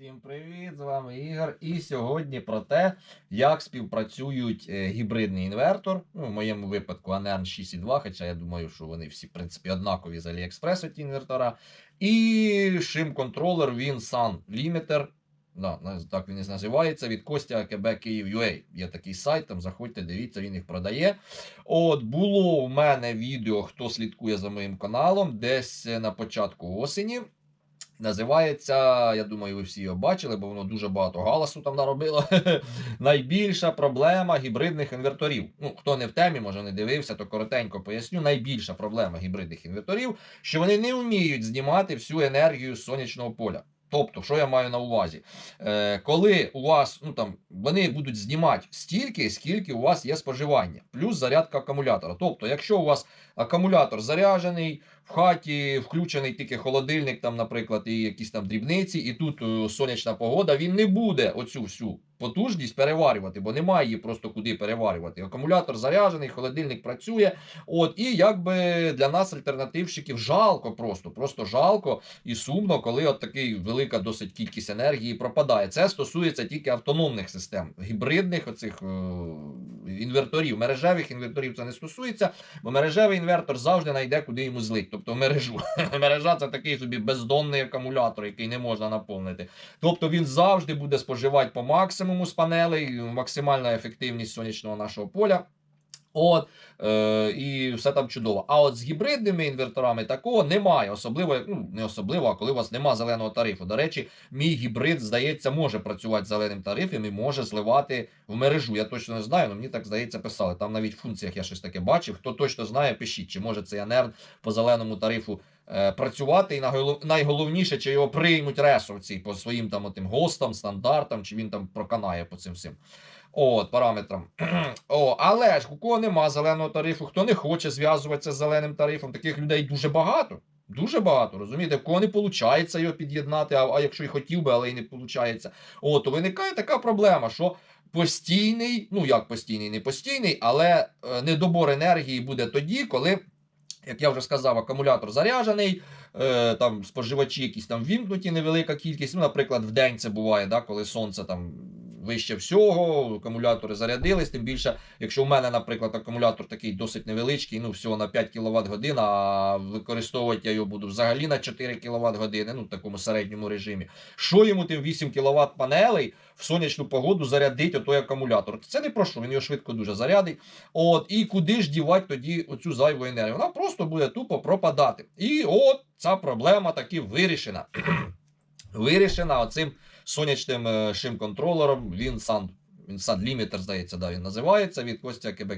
Всім привіт! З вами Ігор. І сьогодні про те, як співпрацюють е, гібридний інвертор. Ну, в моєму випадку Anern 6.2, хоча я думаю, що вони всі, в принципі, однакові з AliExpress ті інвертора. І шим-контролер WinSun Limiter. Да, так він і називається від Костя КБ Київ.ua. Є такий сайт, там заходьте, дивіться, він їх продає. От було в мене відео, хто слідкує за моїм каналом, десь е, на початку осені. Називається, я думаю, ви всі його бачили, бо воно дуже багато галасу там наробило. Найбільша проблема гібридних інверторів. Ну, хто не в темі, може не дивився, то коротенько поясню. Найбільша проблема гібридних інверторів, що вони не вміють знімати всю енергію з сонячного поля. Тобто, що я маю на увазі? Е, коли у вас, ну там, вони будуть знімати стільки, скільки у вас є споживання, плюс зарядка акумулятора. Тобто, якщо у вас акумулятор заряджений, в хаті включений тільки холодильник, там, наприклад, і якісь там дрібниці, і тут е, сонячна погода, він не буде оцю всю потужність переварювати, бо немає її просто куди переварювати. Акумулятор заряджений, холодильник працює. От і якби для нас, альтернативщиків, жалко просто, просто жалко і сумно, коли от такий велика досить кількість енергії пропадає. Це стосується тільки автономних систем, гібридних оцих е, інверторів, мережевих інверторів це не стосується, бо мережевий інвертор завжди знайде, куди йому злить, тобто мережу. Мережа це такий собі бездонний акумулятор, який не можна наповнити. Тобто він завжди буде споживати по максимуму з панелей, максимальна ефективність сонячного нашого поля. От, е, і все там чудово. А от з гібридними інверторами такого немає. Особливо, ну не особливо, а коли у вас немає зеленого тарифу. До речі, мій гібрид, здається, може працювати з зеленим тарифом і може зливати в мережу. Я точно не знаю, але мені так здається писали. Там навіть в функціях я щось таке бачив. Хто точно знає, пишіть, чи може цей анерн по зеленому тарифу е, працювати. І найголовніше, чи його приймуть ресурці по своїм там отим гостам, стандартам, чи він там проканає по цим всім. От, параметрам. О, але ж у кого нема зеленого тарифу, хто не хоче зв'язуватися з зеленим тарифом, таких людей дуже багато. Дуже багато, розумієте, в кого не виходить його під'єднати, а, а якщо й хотів би, але й не виходить. О, то виникає така проблема, що постійний, ну як постійний, не постійний, але е, недобор енергії буде тоді, коли, як я вже сказав, акумулятор заряджений, е, там споживачі якісь там вімкнуті, невелика кількість. Ну, наприклад, в день це буває, да, коли сонце там вище всього, акумулятори зарядились. Тим більше, якщо в мене, наприклад, акумулятор такий досить невеличкий, ну всього на 5 кВт годин, а використовувати я його буду взагалі на 4 кВт години, ну в такому середньому режимі. Що йому тим 8 кВт панелей в сонячну погоду зарядить отой акумулятор? Це не про що, він його швидко дуже зарядить. От, і куди ж дівати тоді оцю зайву енергію? Вона просто буде тупо пропадати. І от ця проблема таки вирішена. Вирішена оцим сонячним е, шим-контролером WinSun. WinSun Limiter, здається, да, він називається від Костя КБ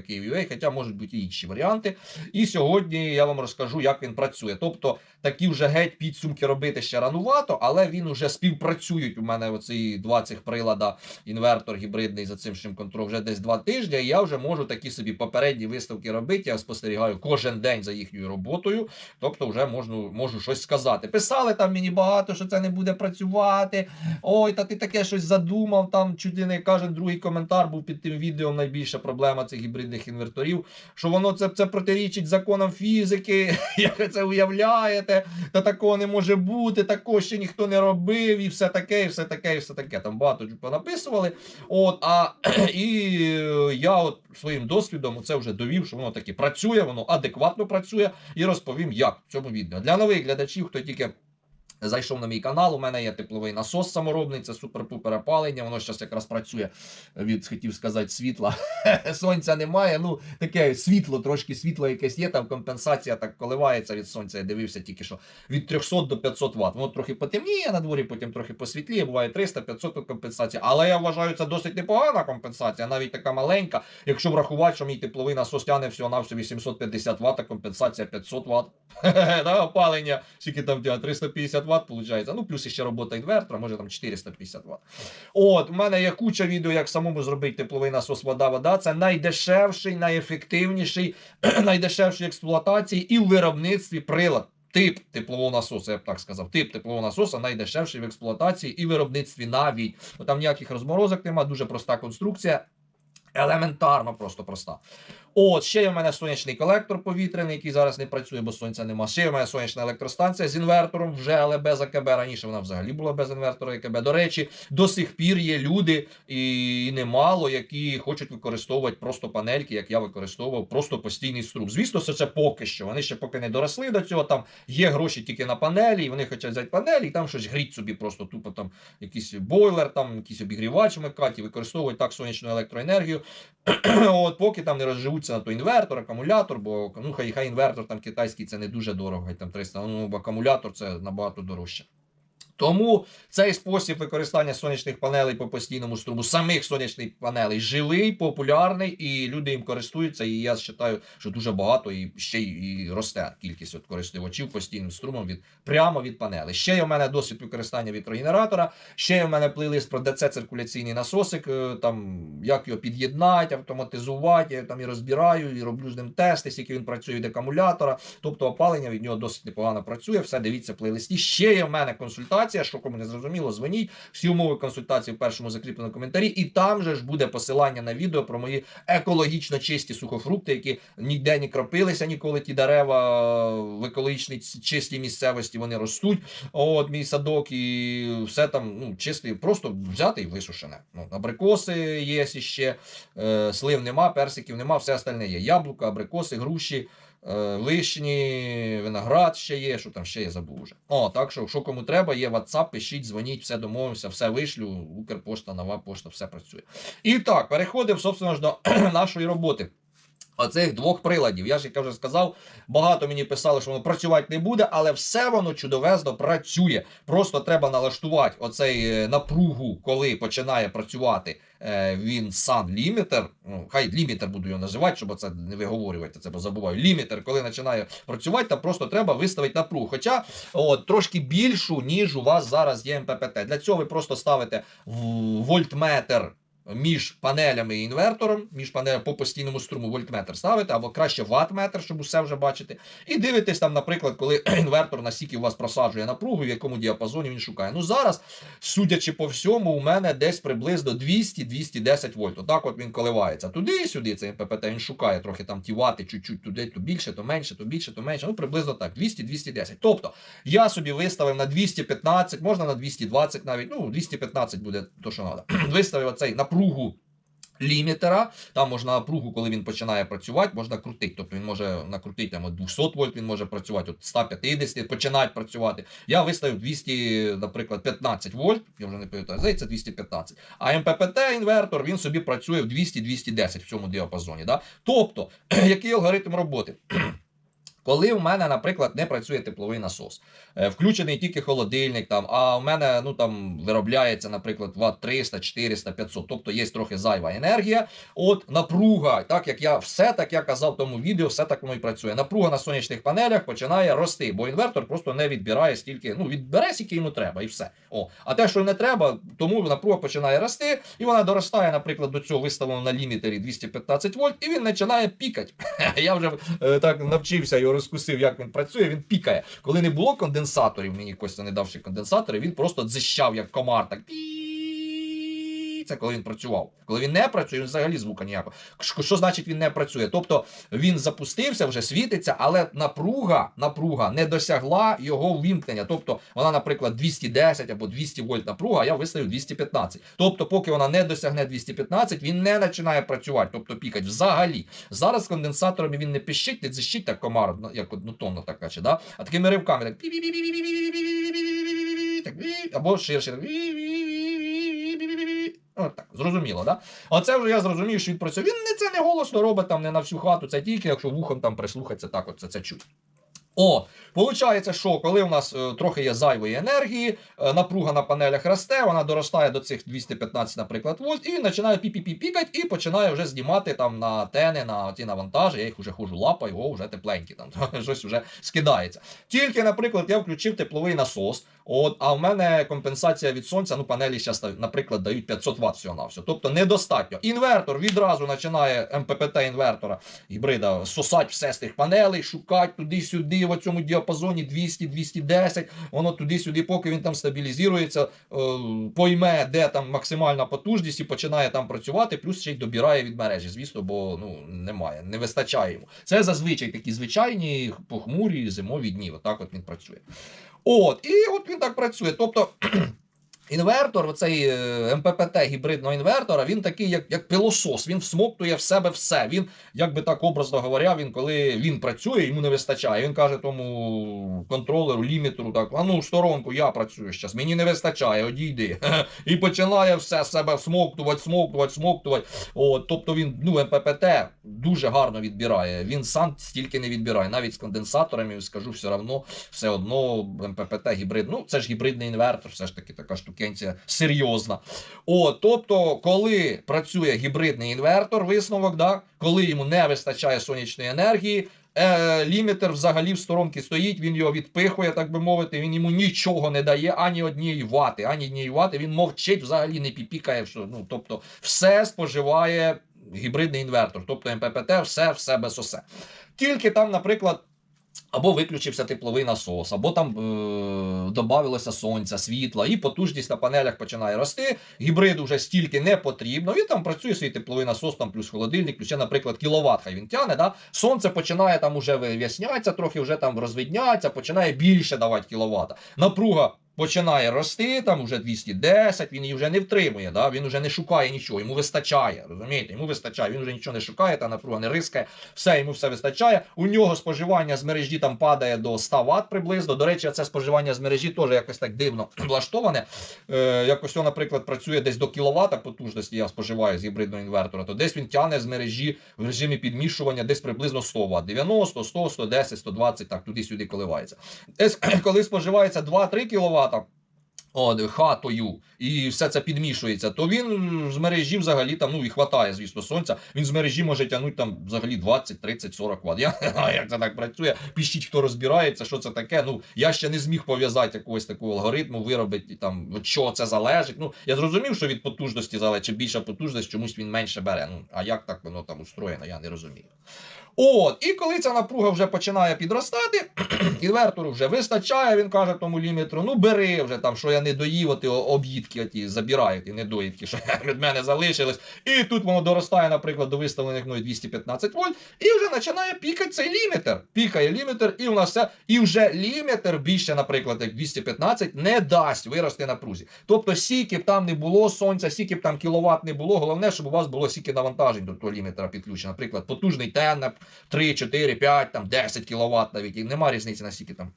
хоча можуть бути і інші варіанти. І сьогодні я вам розкажу, як він працює. Тобто такі вже геть підсумки робити ще ранувато, але він уже співпрацюють. У мене оці два цих прилада, інвертор гібридний за цим шим контроль вже десь два тижні. І я вже можу такі собі попередні виставки робити. Я спостерігаю кожен день за їхньою роботою. Тобто, вже можу, можу щось сказати. Писали там мені багато, що це не буде працювати. Ой, та ти таке щось задумав. Там чуть не кожен другий коментар був під тим відео. Найбільша проблема цих гібридних інверторів. Що воно це, це протирічить законам фізики, як ви це уявляєте, та такого не може бути, такого ще ніхто не робив, і все таке, і все таке, і все таке. Там багато понаписували. От, а і е, я от своїм досвідом це вже довів, що воно таки працює, воно адекватно працює, і розповім, як в цьому відео. Для нових глядачів, хто тільки. Зайшов на мій канал, у мене є тепловий насос саморобний, це супер-пупер опалення. Воно зараз якраз працює від, хотів сказати, світла. Сонця немає. Ну, таке світло, трошки світло якесь є, там компенсація так коливається від сонця. Я дивився тільки що від 300 до 500 Вт. Воно трохи потемніє на дворі, потім трохи посвітліє, буває 300-500 компенсація. Але я вважаю, це досить непогана компенсація, навіть така маленька. Якщо врахувати, що мій тепловий насос тягне всього на всього 850 Вт, а компенсація 500 Вт. опалення, скільки там тягне, 350 Вт, виходить. Ну, плюс ще робота інвертора, може там 450 Вт. От, у мене є куча відео, як самому зробити тепловий насос вода-вода. Це найдешевший, найефективніший, найдешевший експлуатації і в виробництві прилад. Тип теплового насосу, я б так сказав. Тип теплового насоса найдешевший в експлуатації і виробництві навіть. Там ніяких розморозок немає, дуже проста конструкція. Елементарно, просто проста. От, ще є в мене сонячний колектор повітряний, який зараз не працює, бо сонця нема. Ще є в мене сонячна електростанція з інвертором, вже але без АКБ. Раніше вона взагалі була без інвертора АКБ. До речі, до сих пір є люди і немало, які хочуть використовувати просто панельки, як я використовував, просто постійний струм. Звісно, це, це поки що. Вони ще поки не доросли до цього. Там є гроші тільки на панелі, і вони хочуть взяти панелі, і там щось гріть собі, просто тупо там якийсь бойлер, там якийсь обігрівач вмикати, використовують так сонячну електроенергію. От поки там не розживуться на той інвертор, акумулятор, бо ну хай хай інвертор там китайський це не дуже дорого, хай там 300, ну акумулятор це набагато дорожче. Тому цей спосіб використання сонячних панелей по постійному струму, самих сонячних панелей, живий, популярний, і люди їм користуються. І я вважаю, що дуже багато і ще і росте кількість от користувачів постійним струмом від прямо від панелей. Ще є в мене досвід використання вітрогенератора, ще є в мене плейлист про ДЦ циркуляційний насосик, е, там як його під'єднати, автоматизувати. Я там і розбираю, і роблю з ним тести, скільки він працює від акумулятора. Тобто опалення від нього досить непогано працює. Все дивіться в плейлисті. Ще є в мене консультація, що кому не зрозуміло, дзвоніть. Всі умови консультації в першому закріпленому коментарі. І там же ж буде посилання на відео про мої екологічно чисті сухофрукти, які ніде не кропилися ніколи. Ті дерева в екологічній чистій місцевості вони ростуть. От мій садок і все там ну, чисте, просто взяти і висушене. Ну, абрикоси є ще, е, слив нема, персиків нема, все остальне є. Яблука, абрикоси, груші. Е, Вишні, виноград ще є, що там ще я забув уже. О, так що, що кому треба, є WhatsApp, пишіть, дзвоніть, все домовимося, все вишлю, Укрпошта, нова пошта, все працює. І так, переходимо, собственно ж, до нашої роботи. Оцих двох приладів. Я ж як я вже сказав, багато мені писали, що воно працювати не буде, але все воно чудовезно працює. Просто треба налаштувати оцей е, напругу, коли починає працювати е, він сам лімітер. Ну, хай лімітер буду його називати, щоб це не виговорювати, це бо забуваю. Лімітер, коли починає працювати, там просто треба виставити напругу. Хоча от, трошки більшу, ніж у вас зараз є МППТ. Для цього ви просто ставите вольтметр між панелями і інвертором, між панелями по постійному струму вольтметр ставите, або краще ватметр, щоб усе вже бачити. І дивитесь там, наприклад, коли інвертор настільки у вас просаджує напругу, в якому діапазоні він шукає. Ну зараз, судячи по всьому, у мене десь приблизно 200-210 вольт. Отак от він коливається. Туди і сюди цей МППТ він шукає трохи там ті вати, чуть-чуть туди, то більше, то менше, то більше, то менше. Ну, приблизно так. 200-210. Тобто я собі виставив на 215, можна на 220 навіть. Ну, 215 буде то, що треба. Виставив оцей напругу. Лімітера, там можна напругу, коли він починає працювати, можна крутити. Тобто він може накрутити там от 200 вольт, він може працювати, от 150 починають працювати. Я виставив 200, наприклад, 15 вольт, я вже не пам'ятаю, здається, 215. А МППТ інвертор він собі працює в 200-210 в цьому діапазоні. Да? Тобто, який алгоритм роботи? Коли в мене, наприклад, не працює тепловий насос, е, включений тільки холодильник, там, а в мене ну, там, виробляється, наприклад, ватт 300, 400, 500, тобто є трохи зайва енергія. От напруга, так як я все так я казав в тому відео, все так воно і працює. Напруга на сонячних панелях починає рости, бо інвертор просто не відбирає стільки, ну відбере скільки йому треба, і все. О, а те, що не треба, тому напруга починає рости, і вона доростає, наприклад, до цього виставлено на лімітері 215 вольт, і він починає пікати. Я вже е, так навчився його розкусив, як він працює. Він пікає. Коли не було конденсаторів, мені Костя не давши конденсатори, він просто дзищав як комар. Так це коли він працював. Коли він не працює, він взагалі звука ніякого. Що, значить він не працює? Тобто він запустився, вже світиться, але напруга, напруга не досягла його ввімкнення. Тобто вона, наприклад, 210 або 200 вольт напруга, а я виставив 215. Тобто, поки вона не досягне 215, він не починає працювати, тобто пікать взагалі. Зараз з конденсаторами він не пищить, не дзищить так комар, ну, як однотонна така, чи, да? а такими ривками так. так, Або ширше. Зрозуміло, да? Оце вже я зрозумів, що він працює. Він не це не голосно робить там не на всю хату, це тільки якщо вухом там прислухатися, так от це, це чуть. О, Получається, що коли у нас е, трохи є зайвої енергії, е, напруга на панелях росте, вона доростає до цих 215, наприклад, вольт, і починає пі-пі-пі пікати і починає вже знімати там на тени, на ті навантажі. Я їх вже хожу лапаю, о, вже тепленькі, там щось вже скидається. Тільки, наприклад, я включив тепловий насос. От, а в мене компенсація від сонця, ну панелі зараз, наприклад, дають 500 Вт всього на. Тобто недостатньо. Інвертор відразу починає МППТ інвертора гібрида сосать все з тих панелей, шукати туди-сюди, в цьому діапазоні 200-210, воно туди-сюди, поки він там стабілізується, е, пойме, де там максимальна потужність і починає там працювати, плюс ще й добирає від мережі, звісно, бо ну немає, не вистачає йому. Це зазвичай такі звичайні похмурі зимові дні. Отак от він працює. От, і от він так працює. Тобто. Інвертор, оцей е, МППТ гібридного інвертора, він такий, як як пилосос, він всмоктує в себе все. Він, як би так образно говоря, він коли він працює, йому не вистачає. Він каже тому контролеру, лімітеру, так, а ну сторонку, я працюю зараз, мені не вистачає, одійди. І починає все себе всмоктувати, всмоктувати, всмоктувати. От, тобто він, ну, МППТ дуже гарно відбирає. Він сам стільки не відбирає. Навіть з конденсаторами, скажу, все одно, все одно МППТ гібрид. Ну, це ж гібридний інвертор, все ж таки така штукенція серйозна. О, тобто, коли працює гібридний інвертор, висновок, да, коли йому не вистачає сонячної енергії. Е, лімітер взагалі в сторонки стоїть, він його відпихує, так би мовити. Він йому нічого не дає, ані однієї вати, ані однієї вати. Він мовчить, взагалі не піпікає. Що, ну, тобто, все споживає гібридний інвертор, тобто МППТ, все в себе сосе. Тільки там, наприклад. Або виключився тепловий насос, або там е- додавилося сонця, світла, і потужність на панелях починає рости. Гібриду вже стільки не потрібно. Він там працює свій тепловий насос, там плюс холодильник, плюс, наприклад, кіловат хай він тяне. Да? Сонце починає там уже вияснятися, трохи вже там розвидняться, починає більше давати кіловата. Напруга починає рости, там вже 210, він її вже не втримує, да? він вже не шукає нічого, йому вистачає. Розумієте, йому вистачає, він вже нічого не шукає, та напруга не рискає, все йому все вистачає. У нього споживання з мережі там падає до 100 Вт приблизно. До речі, це споживання з мережі теж якось так дивно влаштоване. Е, Якось, о, наприклад, працює десь до кіловата потужності, я споживаю з гібридного інвертора, то десь він тягне з мережі в режимі підмішування десь приблизно 100 Вт. 90, 100, 110, 120, так туди-сюди коливається. Десь, коли споживається 2-3 кВт, От, хатою, і все це підмішується, то він з мережі взагалі там, ну і хватає, звісно, сонця. Він з мережі може тягнути там взагалі 20, 30, 40 Вт. Я не знаю, як це так працює. Пишіть, хто розбирається, що це таке. Ну я ще не зміг пов'язати якогось такого алгоритму, виробити там від чого це залежить. Ну я зрозумів, що від потужності залежить, чим більша потужність, чомусь він менше бере. Ну а як так воно там устроєно, я не розумію. От, і коли ця напруга вже починає підростати, інвертору вже вистачає, він каже тому лімітру, ну бери вже там, що я не доїв, оті об'їдки оті, забираю ті недоїдки, що від мене залишились. І тут воно доростає, наприклад, до виставлених мною 215 вольт, і вже починає пікати цей лімітер. Пікає лімітер, і у нас все. І вже лімітер більше, наприклад, як 215, не дасть вирости напрузі. Тобто, скільки б там не було сонця, скільки б там кіловат не було, головне, щоб у вас було стільки навантажень до того лімітера підключено. Наприклад, потужний тенеп, 3, 4, 5, там 10 кВт навіть, і нема різниці наскільки там.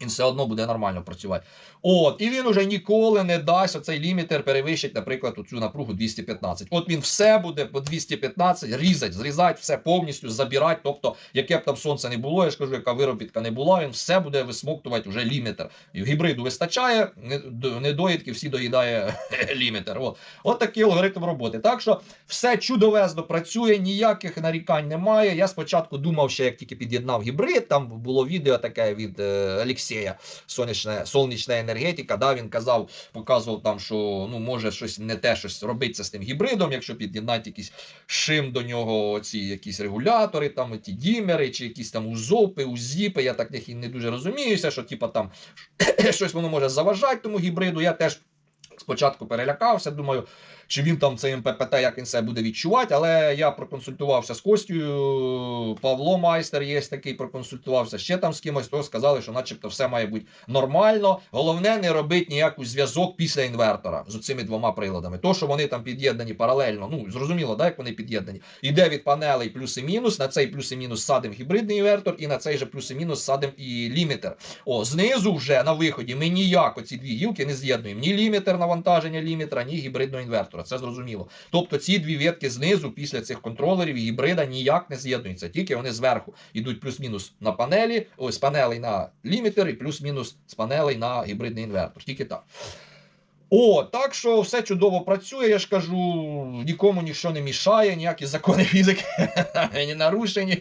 Він все одно буде нормально працювати. От, і він уже ніколи не дасть оцей лімітер перевищить, наприклад, оцю напругу 215. От він все буде по 215 різать, зрізати, все повністю забирати. Тобто, яке б там сонце не було, я ж кажу, яка виробітка не була, він все буде висмоктувати вже лімітер. І гібриду вистачає, недоїдки всі доїдає лімітер. От. От такий алгоритм роботи. Так що все чудовезно працює, ніяких нарікань немає. Я спочатку думав, що як тільки під'єднав гібрид, там було відео таке від Олексія. Олексія, сонячна сонячна енергетика. Да, Він казав, показував там, що ну може щось не те щось робиться з тим гібридом, якщо під'єднати якийсь шим до нього, ці якісь регулятори, там ті дімери, чи якісь там узопи, узіпи. Я так не дуже розуміюся, що типа там щось воно може заважати тому гібриду. Я теж спочатку перелякався, думаю чи він там цей МППТ, як він себе буде відчувати. Але я проконсультувався з Костю, Павло Майстер є такий, проконсультувався ще там з кимось, то сказали, що начебто все має бути нормально. Головне, не робити ніякий зв'язок після інвертора з цими двома приладами. То, що вони там під'єднані паралельно, ну зрозуміло, да, як вони під'єднані. Іде від панелей плюс і мінус. На цей плюс і мінус садим гібридний інвертор, і на цей же плюс і мінус садим і лімітер. О, знизу вже на виході ми ніяк оці дві гілки не з'єднуємо. Ні лімітер навантаження лімітра, ні гібридного інвертора. Це зрозуміло. Тобто ці дві ветки знизу після цих контролерів і гібрида ніяк не з'єднуються, тільки вони зверху йдуть плюс-мінус на панелі, ось з панелей на лімітер і плюс-мінус з панелей на гібридний інвертор. Тільки так. О, так що все чудово працює, я ж кажу, нікому нічого не мішає, ніякі закони фізики не нарушені.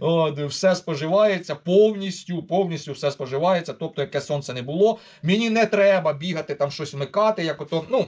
От, все споживається повністю, повністю все споживається. Тобто, яке сонце не було. Мені не треба бігати там щось вмикати, як ото, ну.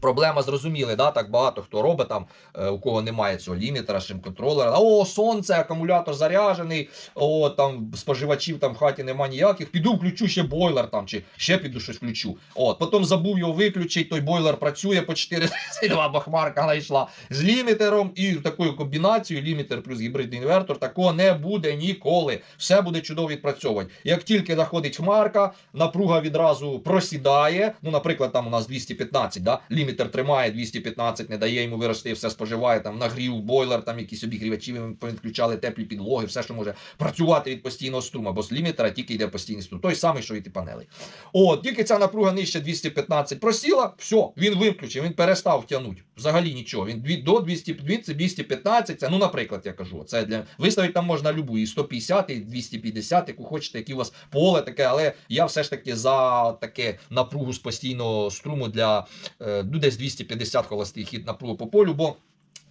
Проблема зрозуміли, да? так багато хто робить там, е, у кого немає цього лімітера, шим-контролера. О, сонце, акумулятор заряджений, о, там споживачів там в хаті нема ніяких. Піду включу ще бойлер там, чи ще піду щось включу. От, потім забув його виключити, той бойлер працює по 432, бо хмарка знайшла з лімітером і такою комбінацією, лімітер плюс гібридний інвертор, такого не буде ніколи. Все буде чудово відпрацьовувати. Як тільки заходить хмарка, напруга відразу просідає. Ну, наприклад, там у нас 215, да? лімітер тримає 215, не дає йому вирости, все споживає, там нагрів, бойлер, там якісь обігрівачі ми включали, теплі підлоги, все, що може працювати від постійного струму, бо з лімітера тільки йде постійний струм. Той самий, що і ті панелей. От, тільки ця напруга нижче 215 просіла, все, він виключив, він перестав тягнути. Взагалі нічого. Він до 200, 215, це, ну, наприклад, я кажу, це для виставити там можна любу, і 150, і 250, яку хочете, які у вас поле таке, але я все ж таки за таке напругу з постійного струму для е, ну, десь 250 холостий хід напругу по полю, бо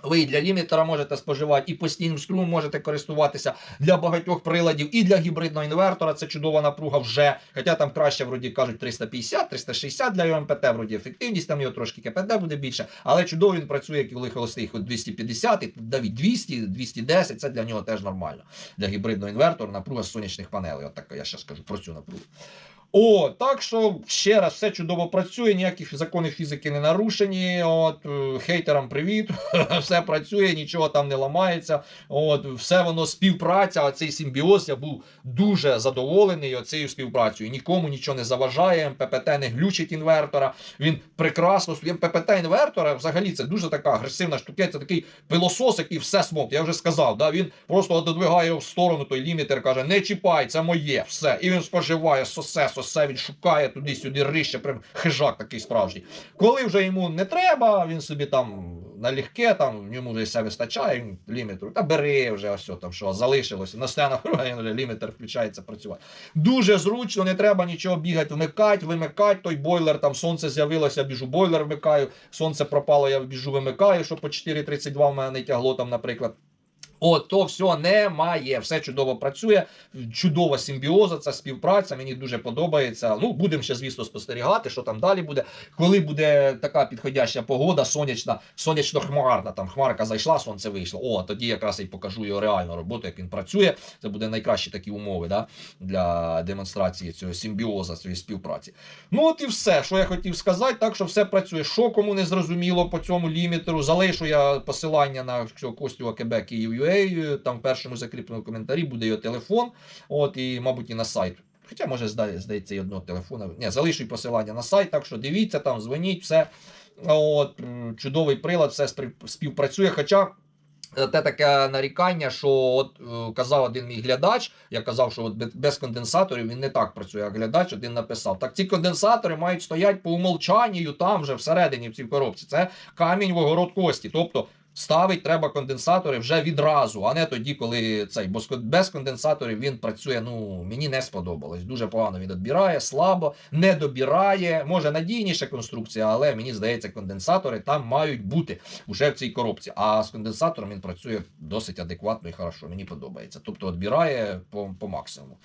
ви і для лімітера можете споживати, і постійним струмом можете користуватися для багатьох приладів, і для гібридного інвертора це чудова напруга вже. Хоча там краще, вроді кажуть, 350, 360 для його МПТ, вроді ефективність, там його трошки КПД буде більше, але чудово він працює, коли холостий ход 250, і навіть 200, 210, це для нього теж нормально. Для гібридного інвертора напруга з сонячних панелей. От така я ще скажу про цю напругу. О, так що ще раз все чудово працює, ніяких законів фізики не нарушені. От е, хейтерам привіт, все працює, нічого там не ламається. От все воно співпраця. а Цей симбіоз я був дуже задоволений оцією співпрацею. Нікому нічого не заважає. МППТ не глючить інвертора. Він прекрасно МППТ інвертора. Взагалі це дуже така агресивна штука. Це такий пилосос, який все смотрить. Я вже сказав. Да? Він просто додвигає в сторону той лімітер, каже: не чіпай, це моє, все. І він споживає сосе, сосе, він шукає туди-сюди рище, прям хижак такий справжній. Коли вже йому не треба, він собі там налегке, там йому вже все вистачає, він лімітер, та бери вже ось там, що залишилося. На стенах лімітер включається працювати. Дуже зручно, не треба нічого бігати, вмикати, вимикати. Той бойлер, там сонце з'явилося, біжу бойлер вмикаю, сонце пропало, я біжу вимикаю, щоб по 4,32 в мене не тягло там, наприклад. От, то все немає, все чудово працює, чудова симбіоза, ця співпраця, мені дуже подобається. Ну, будемо ще, звісно, спостерігати, що там далі буде. Коли буде така підходяща погода, сонячна, сонячно-хмарна, там хмарка зайшла, сонце вийшло. О, тоді якраз й покажу його реальну роботу, як він працює. Це буде найкращі такі умови да, для демонстрації цього симбіоза, цієї співпраці. Ну, от і все, що я хотів сказати, так що все працює. Що кому не зрозуміло по цьому лімітеру, залишу я посилання на цього Костю АКБ Київ.ua, там в першому закріпленому коментарі буде його телефон, от і, мабуть, і на сайт. Хоча, може, здається, і одного телефона. Ні, залишу посилання на сайт, так що дивіться, там дзвоніть, все. От, чудовий прилад, все співпрацює. Хоча. е, Те таке нарікання, що от е, казав один мій глядач, я казав, що от без конденсаторів він не так працює, як глядач один написав. Так ці конденсатори мають стояти по умолчанню там же всередині в цій коробці. Це камінь в огород кості. Тобто ставить треба конденсатори вже відразу, а не тоді, коли цей бо без конденсаторів він працює. Ну мені не сподобалось. Дуже погано він відбирає, слабо, не добирає. Може надійніша конструкція, але мені здається, конденсатори там мають бути вже в цій коробці. А з конденсатором він працює досить адекватно і хорошо. Мені подобається. Тобто відбирає по, по максимуму.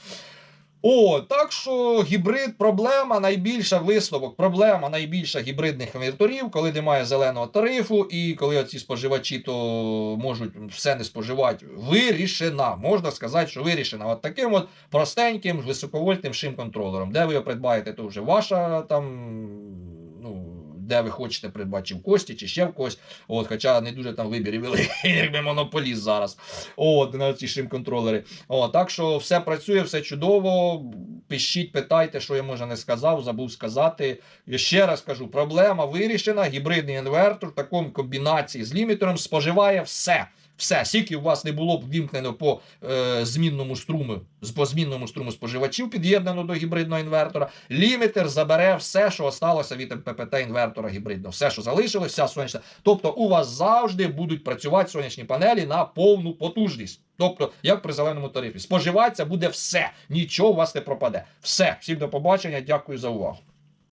О, так що гібрид проблема найбільша висновок. Проблема найбільша гібридних інверторів, коли немає зеленого тарифу, і коли оці споживачі то можуть все не споживати. Вирішена. Можна сказати, що вирішена. От таким от простеньким високовольтним шим-контролером. Де ви його придбаєте, то вже ваша там. Де ви хочете придбати, чи в кості, чи ще в когось. От, хоча не дуже там вибір великий, якби монополіст зараз. От, на ці шим-контролери. Так що все працює, все чудово. Пишіть, питайте, що я може не сказав, забув сказати. Я ще раз кажу: проблема вирішена. Гібридний інвертор в такому комбінації з лімітером споживає все. Все, скільки у вас не було б вімкнено по е, змінному струму, по змінному струму споживачів під'єднано до гібридного інвертора, лімітер забере все, що осталося від МППТ інвертора гібридного. Все, що залишилось, вся сонячна. Тобто у вас завжди будуть працювати сонячні панелі на повну потужність. Тобто, як при зеленому тарифі. Споживатися буде все, нічого у вас не пропаде. Все, всім до побачення, дякую за увагу.